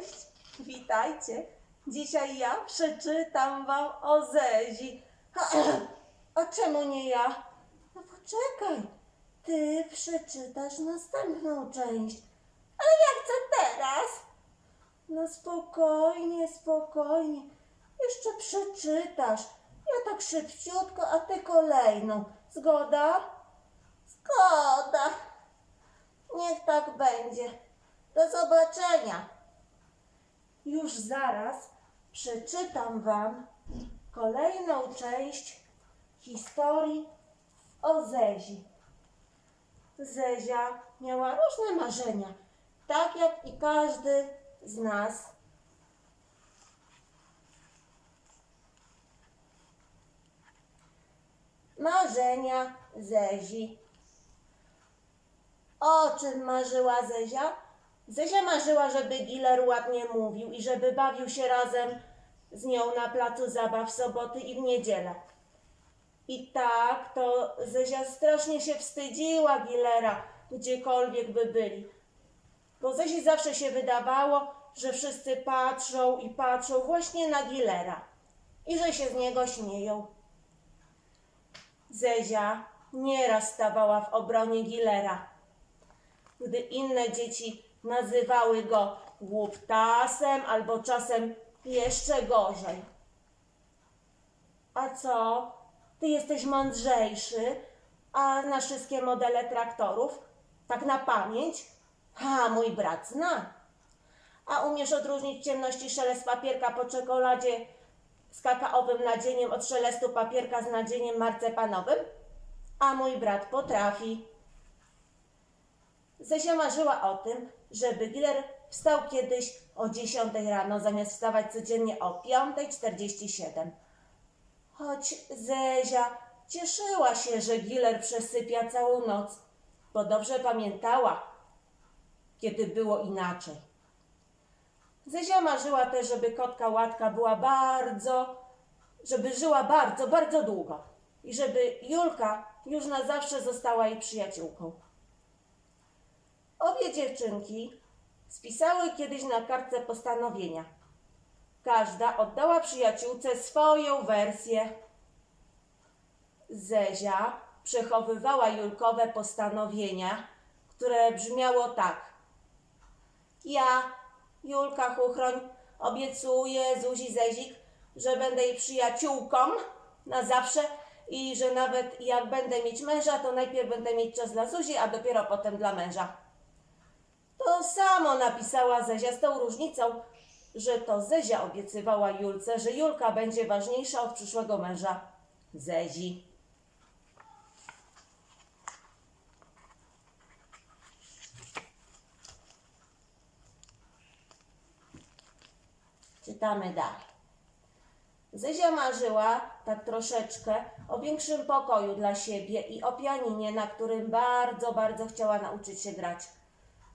Cześć, witajcie. Dzisiaj ja przeczytam wam o Zezi. A czemu nie ja? No poczekaj, ty przeczytasz następną część. Ale ja chcę teraz. No spokojnie, spokojnie. Jeszcze przeczytasz. Ja tak szybciutko, a ty kolejną. Zgoda? Zgoda. Niech tak będzie. Do zobaczenia. Już zaraz przeczytam Wam kolejną część historii o Zezi. Zezia miała różne marzenia, tak jak i każdy z nas. Marzenia Zezi. O czym marzyła Zezia? Zezia marzyła, żeby Giler ładnie mówił i żeby bawił się razem z nią na placu zabaw w soboty i w niedzielę. I tak to Zezia strasznie się wstydziła Gilera, gdziekolwiek by byli. Bo Zezi zawsze się wydawało, że wszyscy patrzą i patrzą właśnie na Gilera i że się z niego śmieją. Zezia nieraz stawała w obronie Gilera gdy inne dzieci nazywały go głuptasem albo czasem jeszcze gorzej. A co? Ty jesteś mądrzejszy, a na wszystkie modele traktorów? Tak na pamięć? Ha, mój brat zna. A umiesz odróżnić ciemności szelest papierka po czekoladzie z kakaowym nadzieniem od szelestu papierka z nadzieniem marcepanowym? A mój brat potrafi. Zezia marzyła o tym, żeby Giller wstał kiedyś o 10 rano, zamiast wstawać codziennie o 5.47. Choć Zezia cieszyła się, że Giller przesypia całą noc, bo dobrze pamiętała, kiedy było inaczej. Zezia marzyła też, żeby kotka Łatka była bardzo, żeby żyła bardzo, bardzo długo i żeby Julka już na zawsze została jej przyjaciółką. Obie dziewczynki spisały kiedyś na kartce postanowienia. Każda oddała przyjaciółce swoją wersję. Zezia przechowywała Julkowe postanowienia, które brzmiało tak. Ja, Julka Chuchroń, obiecuję Zuzi Zezik, że będę jej przyjaciółką na zawsze i że nawet jak będę mieć męża, to najpierw będę mieć czas dla Zuzi, a dopiero potem dla męża. To samo napisała Zezia z tą różnicą, że to Zezia obiecywała Julce, że Julka będzie ważniejsza od przyszłego męża Zezi. Czytamy dalej. Zezia marzyła, tak troszeczkę, o większym pokoju dla siebie i o pianinie, na którym bardzo, bardzo chciała nauczyć się grać.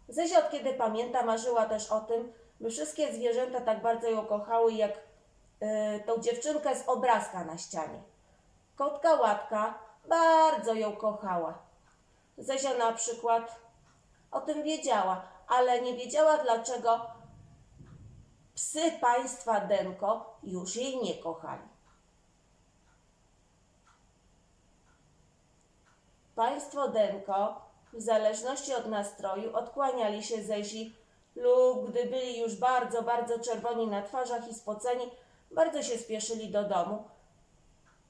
Zezia od kiedy pamięta marzyła też o tym, by wszystkie zwierzęta tak bardzo ją kochały, jak y, tą dziewczynkę z obrazka na ścianie. Kotka Łatka bardzo ją kochała. Zezia na przykład o tym wiedziała, ale nie wiedziała dlaczego psy państwa Denko już jej nie kochali. Państwo Denko, w zależności od nastroju, odkłaniali się Zezi lub gdy byli już bardzo, bardzo czerwoni na twarzach i spoceni, bardzo się spieszyli do domu.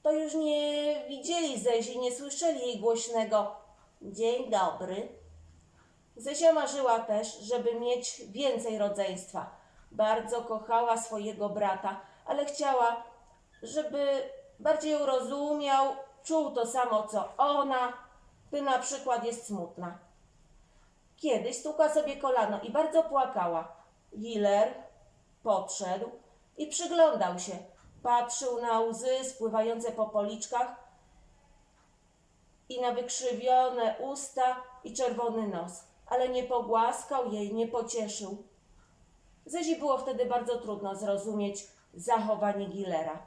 To już nie widzieli Zezi, nie słyszeli jej głośnego dzień dobry. Zezia marzyła też, żeby mieć więcej rodzeństwa. Bardzo kochała swojego brata, ale chciała, żeby bardziej ją rozumiał, czuł to samo co ona, gdy na przykład jest smutna. Kiedyś stukła sobie kolano i bardzo płakała. Giller podszedł i przyglądał się. Patrzył na łzy spływające po policzkach i na wykrzywione usta i czerwony nos, ale nie pogłaskał jej, nie pocieszył. Zezi było wtedy bardzo trudno zrozumieć zachowanie Gillera.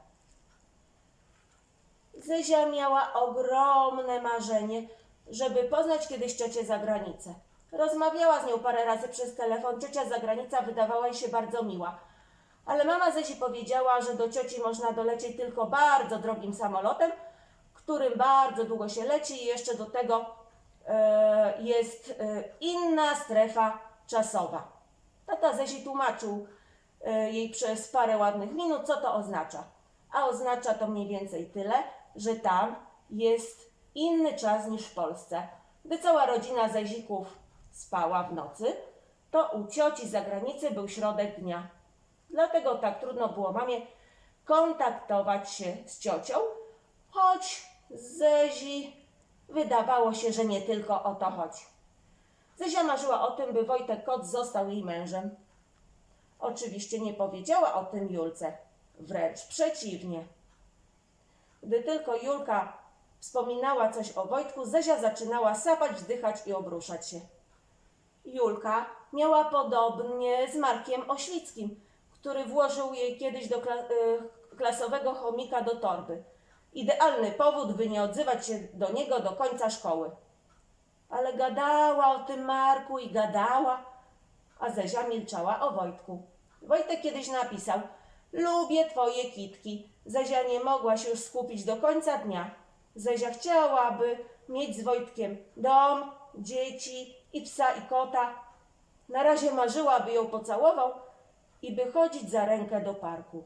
Zezia miała ogromne marzenie, żeby poznać kiedyś ciocię za granicę. Rozmawiała z nią parę razy przez telefon. Ciocia z zagranica wydawała jej się bardzo miła. Ale mama Zesi powiedziała, że do cioci można dolecieć tylko bardzo drogim samolotem, którym bardzo długo się leci i jeszcze do tego e, jest e, inna strefa czasowa. Tata Zesi tłumaczył e, jej przez parę ładnych minut, co to oznacza. A oznacza to mniej więcej tyle, że tam jest inny czas niż w Polsce. Gdy cała rodzina Zezików spała w nocy, to u cioci z zagranicy był środek dnia. Dlatego tak trudno było mamie kontaktować się z ciocią, choć Zezi wydawało się, że nie tylko o to chodzi. Zezia marzyła o tym, by Wojtek Kot został jej mężem. Oczywiście nie powiedziała o tym Julce, wręcz przeciwnie. Gdy tylko Julka wspominała coś o Wojtku, Zezia zaczynała sapać, wzdychać i obruszać się. Julka miała podobnie z Markiem Oślickim, który włożył jej kiedyś do kla- y, klasowego chomika do torby. Idealny powód, by nie odzywać się do niego do końca szkoły. Ale gadała o tym Marku i gadała, a Zezia milczała o Wojtku. Wojtek kiedyś napisał: Lubię twoje kitki. Zezia nie mogła się już skupić do końca dnia. Zezia chciałaby mieć z Wojtkiem dom, dzieci i psa i kota. Na razie marzyła, by ją pocałował i by chodzić za rękę do parku.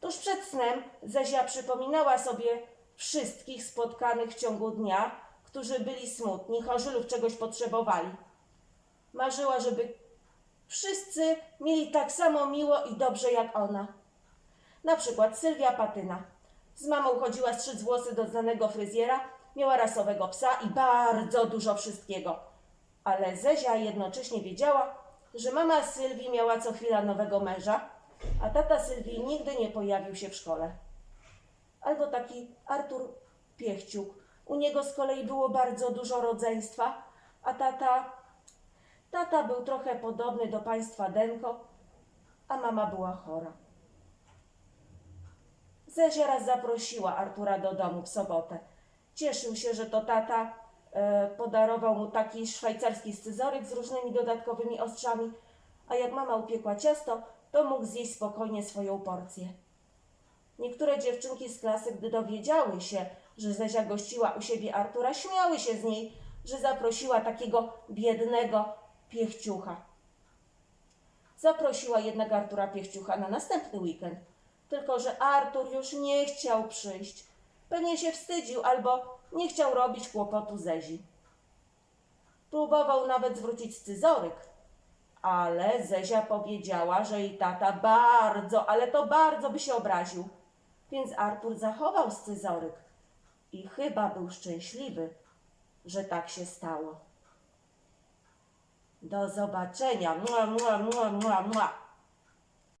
Tuż przed snem Zezia przypominała sobie wszystkich spotkanych w ciągu dnia, którzy byli smutni, chorzy lub czegoś potrzebowali. Marzyła, żeby wszyscy mieli tak samo miło i dobrze jak ona. Na przykład Sylwia Patyna. Z mamą chodziła strzyc włosy do znanego fryzjera, miała rasowego psa i bardzo dużo wszystkiego. Ale Zezia jednocześnie wiedziała, że mama Sylwii miała co chwila nowego męża, a tata Sylwii nigdy nie pojawił się w szkole. Albo taki Artur Piechciuk. U niego z kolei było bardzo dużo rodzeństwa, a tata Tata był trochę podobny do państwa Denko, a mama była chora. Zezia raz zaprosiła Artura do domu w sobotę. Cieszył się, że to tata e, podarował mu taki szwajcarski scyzoryk z różnymi dodatkowymi ostrzami, a jak mama upiekła ciasto, to mógł zjeść spokojnie swoją porcję. Niektóre dziewczynki z klasy, gdy dowiedziały się, że Zezia gościła u siebie Artura, śmiały się z niej, że zaprosiła takiego biednego piechciucha. Zaprosiła jednak Artura Piechciucha na następny weekend. Tylko, że Artur już nie chciał przyjść. Pewnie się wstydził albo nie chciał robić kłopotu Zezi. Próbował nawet zwrócić scyzoryk, ale Zezia powiedziała, że jej tata bardzo, ale to bardzo by się obraził. Więc Artur zachował scyzoryk i chyba był szczęśliwy, że tak się stało. Do zobaczenia. Mua, mua, mua, mua, mua.